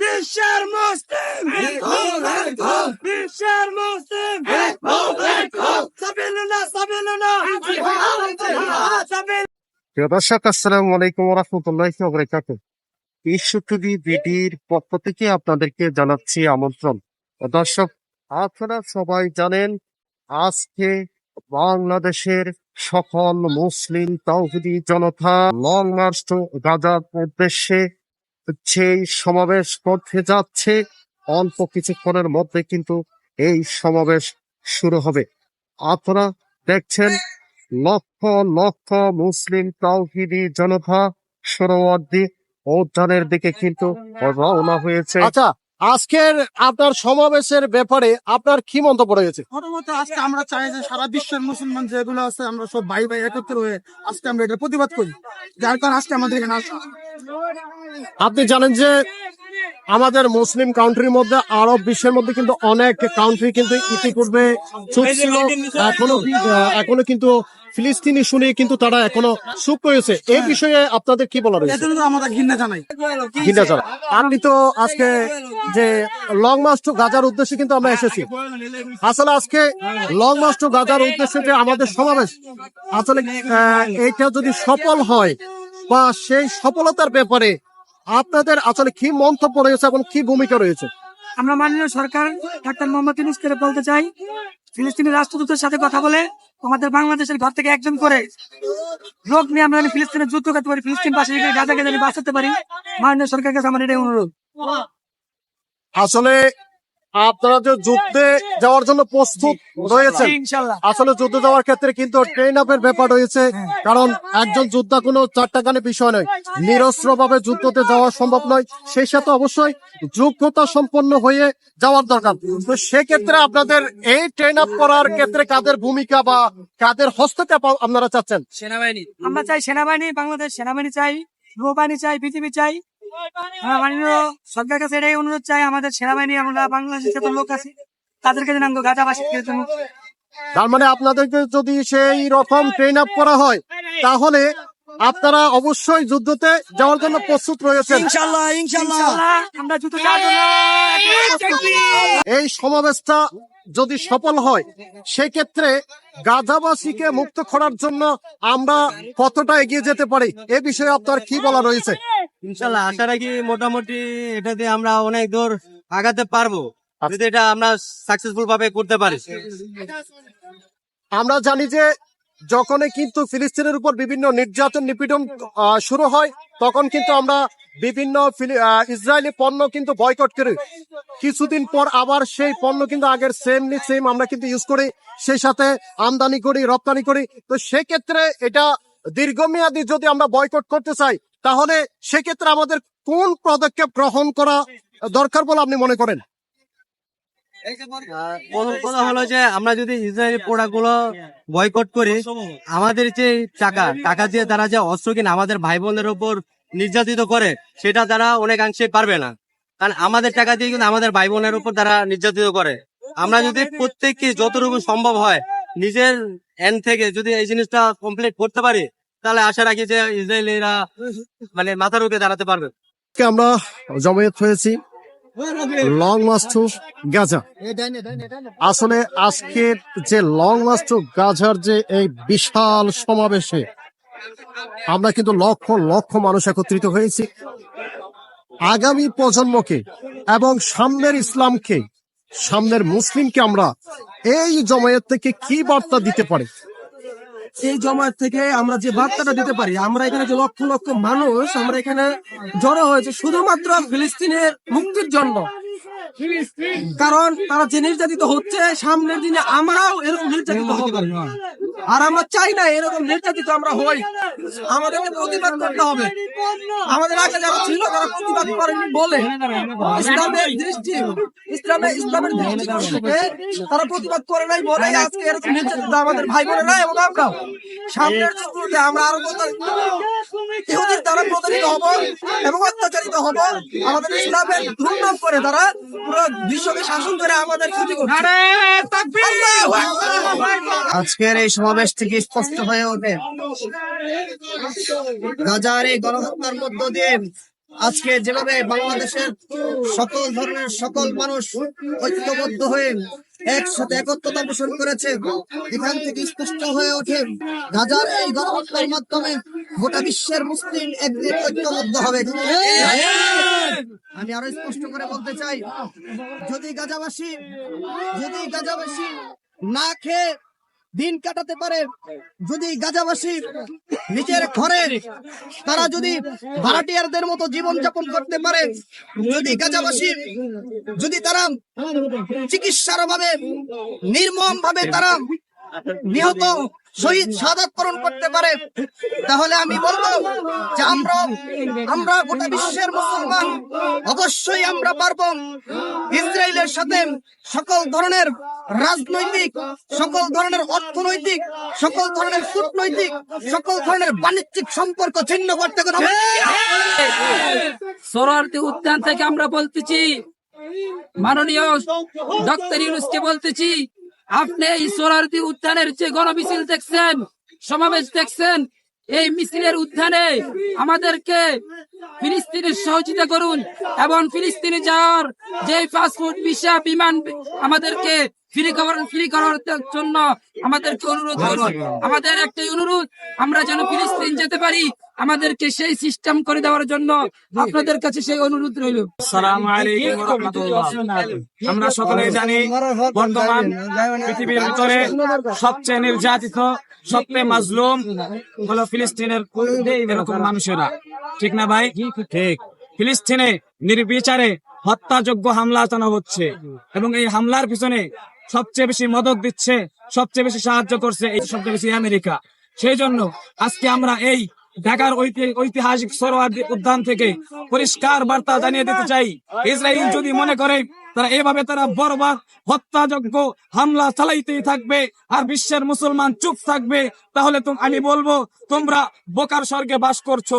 বিশ্বের মুসলিম। বিশ্বের মুসলিম। প্রিয় দর্শক আসসালামু আলাইকুম রহমতুল্লাহ বরকাত ঈশ্বরী বিডির পক্ষ থেকে আপনাদেরকে জানাচ্ছি আমন্ত্রণ। দর্শক আপনারা সবাই জানেন আজকে বাংলাদেশের সকল মুসলিম তাওহিদি জনতা লং মার্চ টু গাজার উদ্দেশ্যে সেই সমাবেশ করতে যাচ্ছে, অল্প কিছুক্ষণের মধ্যে কিন্তু এই সমাবেশ শুরু হবে। আপনারা দেখছেন, লক্ষ লক্ষ মুসলিম তাওহিদি জনতা সরোয়ার্দী উদ্যানের দিকে কিন্তু রওনা হয়েছে। আচ্ছা আজকের আপনার সমাবেশের ব্যাপারে আপনার কি মন্তব্য রয়েছে? প্রথমত আজকে আমরা চাই যে সারা বিশ্বের মুসলমান যেগুলো আছে আমরা সব ভাই ভাই একত্র হয়ে আজকে আমরা এটা প্রতিবাদ করি। যার কারণে আজকে আমাদের এখানে আসা। আপনি জানেন যে আমাদের মুসলিম কান্ট্রির মধ্যে আরব বিশ্বের মধ্যে কিন্তু অনেক কান্ট্রি কিন্তু ইতিপূর্বে চুপ ছিল। এখনও এখনও কিন্তু ফিলিস্তিনি শুনে কিন্তু তারা এখনও চুপ রয়েছে। এই বিষয়ে আপনাদের কি বলা রয়েছে? ঘৃণা জানাই। আপনি তো আজকে যে লং মার্চ টু গাজার উদ্দেশ্যে কিন্তু আমরা এসেছি। আসলে আজকে লং মার্চ টু গাজার উদ্দেশ্যে যে আমাদের সমাবেশ আসলে এইটা যদি সফল হয় বা সেই সফলতার ব্যাপারে আপনাদের আসলে কি মন্তব্য রয়েছে এবং কি ভূমিকা রয়েছে? আমরা মাননীয় সরকার ডাক্তার মোহাম্মদ ইউনুসকে বলতে চাই ফিলিস্তিনি রাষ্ট্রদূতের সাথে কথা বলে আমাদের বাংলাদেশের ঘর থেকে একজন করে রোগ নিয়ে আমরা ফিলিস্তিনে ফিলিস্তিনের যুদ্ধ করতে পারি ফিলিস্তিন বাসী গাজাকে যদি বাঁচাতে পারি মাননীয় সরকারকে আমার এটাই অনুরোধ। আসলে আপনারা যে যুদ্ধে যাওয়ার জন্য প্রস্তুত রয়েছেন আসলে যুদ্ধে যাওয়ার ক্ষেত্রে কিন্তু ট্রেন আপের ব্যাপার রয়েছে কারণ একজন যোদ্ধা কোনো চারটাখানে বিষয় নয় নিরস্ত্র ভাবে যুদ্ধতে যাওয়া সম্ভব নয় সেই সাথে অবশ্যই যোগ্যতা সম্পন্ন হয়ে যাওয়ার দরকার। তো সেক্ষেত্রে আপনাদের এই ট্রেন আপ করার ক্ষেত্রে কাদের ভূমিকা বা কাদের হস্তক্ষেপ আপনারা চাচ্ছেন? সেনাবাহিনী। আমরা চাই সেনাবাহিনী বাংলাদেশ সেনাবাহিনী চাই নৌবাহিনী চাই বিজিবি চাই। মাননীয় সরকারের কাছে এটাই অনুরোধ চাই আমাদের সেনাবাহিনী আমরা বাংলাদেশের যত লোক আছে তাদেরকে যেন আমরা গাজাবাসীকে তার মানে আপনাদেরকে যদি সেই রকম ট্রেন আপ করা হয় তাহলে আপনারা অবশ্যই যুদ্ধতে যাওয়ার জন্য প্রস্তুত রয়েছেন। এই সমাবেশটা যদি সফল হয় সেক্ষেত্রে গাজাবাসীকে মুক্ত করার জন্য আমরা কতটা এগিয়ে যেতে পারি এ বিষয়ে আপনার কি বলা রয়েছে? ইনশাল্লাহ আশা রাখি মোটামুটি এটাতে আমরা অনেক দূর আগাতে পারব। যদি এটা আমরা সাকসেসফুল ভাবে করতে পারি। আমরা জানি যে যখনই কিন্তু ফিলিস্তিনের উপর বিভিন্ন নির্যাতন নিপীড়ন শুরু হয় তখন কিন্তু আমরা বিভিন্ন ইসরায়েলি পণ্য কিন্তু বয়কট করি। কিছুদিন পর আবার সেই পণ্য কিন্তু আগের সেম নি সেম আমরা কিন্তু ইউজ করি সেই সাথে আমদানি করি রপ্তানি করি। তো সেক্ষেত্রে এটা দীর্ঘমেয়াদী যদি আমরা বয়কট করতে চাই তাহলে সেক্ষেত্রে আমাদের কোন পদক্ষেপ গ্রহণ করা দরকার বলে আপনি মনে করেন? কথা হলো যে আমরা যদি ইসরায়েলি বয়কট করি, আমাদের যে টাকা টাকা দিয়ে তারা যে অস্ত্র আমাদের ভাই বোনদের উপর নির্যাতিত করে, সেটা তারা অনেকাংশে পারবে না। কারণ আমাদের টাকা দিয়ে কিন্তু আমাদের ভাই বোনের উপর তারা নির্যাতিত করে। আমরা যদি প্রত্যেককে যতটুকু সম্ভব হয়, নিজের এন্ড থেকে যদি এই জিনিসটা কমপ্লিট করতে পারি তাহলে আশা রাখি যে ইসরায়েলিরা মানে মাথার উপরে দাঁড়াতে পারবে। আমরা জমায়েত হয়েছি লং মার্চ টু গাজা আসলে আজকের যে লং মার্চ টু গাজার যে এই বিশাল সমাবেশে আমরা কিন্তু লক্ষ লক্ষ মানুষ একত্রিত হয়েছি। আগামী প্রজন্মকে এবং সামনের ইসলামকে, সামনের মুসলিমকে আমরা এই জমায়েত থেকে কি বার্তা দিতে পারি? এই জমায়েত থেকে আমরা যে বার্তাটা দিতে পারি, আমরা এখানে যে লক্ষ লক্ষ মানুষ, আমরা এখানে জড়ো হয়েছে শুধুমাত্র ফিলিস্তিনের মুক্তির জন্য। কারণ তারা যে নির্যাতিত হচ্ছে, সামনের দিনে আমরাও এরকম নির্যাতিত হব আর আমরা চাই না এরকম নির্যাতিত আমরা হই। আমাদেরকে প্রতিবাদ করতে হবে। আমাদের আগে যারা ছিল, তারা প্রতিবাদ করেনি বলে। ইসলামের দৃষ্টি ইসলামের তারা প্রতিবাদ করে নাই বলে আজকে এরকম নির্যাতিত আমাদের ভাই বোনেরা এবং আমরাও সামনের আমরা আরও প্রতারিত হব এবং অত্যাচারিত হব। আমাদের ইসলামের দুর্নাম করে তারা পুরো বিশ্বকে শাসন করে আমাদের ক্ষতি করছে। আজকের এই সমাবেশ থেকে স্পষ্ট হয়ে ওঠে গাজার এই গণহত্যার মধ্য দিয়ে আজকে যেভাবে বাংলাদেশের সকল ধরনের সকল মানুষ ঐক্যবদ্ধ হয়ে একসাথে একত্রতা পোষণ করেছে, এখান থেকে স্পষ্ট হয়ে ওঠে গাজার এই গণহত্যার মাধ্যমে গোটা বিশ্বের মুসলিম একদিন ঐক্যবদ্ধ হবে। আমি আরও স্পষ্ট করে বলতে চাই, যদি গাজাবাসী যদি গাজাবাসী না খেয়ে দিন কাটাতে পারে। যদি গাজাবাসী নিজের ঘরে তারা যদি ভাড়াটিয়ারদের মতো জীবন যাপন করতে পারে, যদি গাজাবাসী যদি তারা চিকিৎসার অভাবে নির্মম ভাবে তারা নিহত শহীদ সাদাত পূরণ করতে পারে, তাহলে আমি বলব যে আমরা আমরা গোটা বিশ্বের মুসলমান, অবশ্যই আমরা পারব ইসরায়েলের সাথে সকল ধরনের রাজনৈতিক, সকল ধরনের অর্থনৈতিক, সকল ধরনের কূটনৈতিক, সকল ধরনের বাণিজ্যিক সম্পর্ক ছিন্ন করতে হবে। সোহরাওয়ার্দী উদ্যান থেকে আমরা বলতেছি, মাননীয় ডক্টর ইউনুসকে বলতেছি আপনি এই সোহরাওয়ার্দী উদ্যানের যে গণমিছিল দেখছেন সমাবেশ দেখছেন এই মিছিলের উদ্যানে আমাদেরকে ফিলিস্তিনের সহযোগিতা করুন এবং ফিলিস্তিনে যাওয়ার যে পাসপোর্ট ভিসা বিমান আমাদেরকে ফ্রি করার ফ্রি করার জন্য আমাদেরকে অনুরোধ করুন। আমাদের একটাই অনুরোধ আমরা যেন ফিলিস্তিন যেতে পারি আমাদেরকে সেই সিস্টেম করে দেওয়ার জন্য আপনাদের কাছে সেই অনুরোধ রইল। আসসালামু আলাইকুম ওয়া রাহমাতুল্লাহ। আমরা সকলে জানি বর্তমান পৃথিবীর ভিতরে সবচেয়ে নির্যাতিত সবচেয়ে মাজলুম হলো ফিলিস্তিনের এরকম মানুষেরা। ঠিক না ভাই? ঠিক। ফিলিস্তিনে নির্বিচারে হত্যাযোগ্য হামলা চালানো হচ্ছে এবং এই হামলার পিছনে সবচেয়ে বেশি মদত দিচ্ছে সবচেয়ে বেশি সাহায্য করছে এই সবচেয়ে বেশি আমেরিকা। সেই জন্য আজকে আমরা এই ঢাকার ঐতিহাসিক সরোয়ার উদ্যান থেকে পরিষ্কার বার্তা জানিয়ে দিতে চাই। ইসরায়েল যদি মনে করে তারা এভাবে তারা বরবার হত্যাযোগ্য হামলা চালাইতেই থাকবে আর বিশ্বের মুসলমান চুপ থাকবে, তাহলে আমি বলব, তোমরা বোকার স্বর্গে বাস করছ।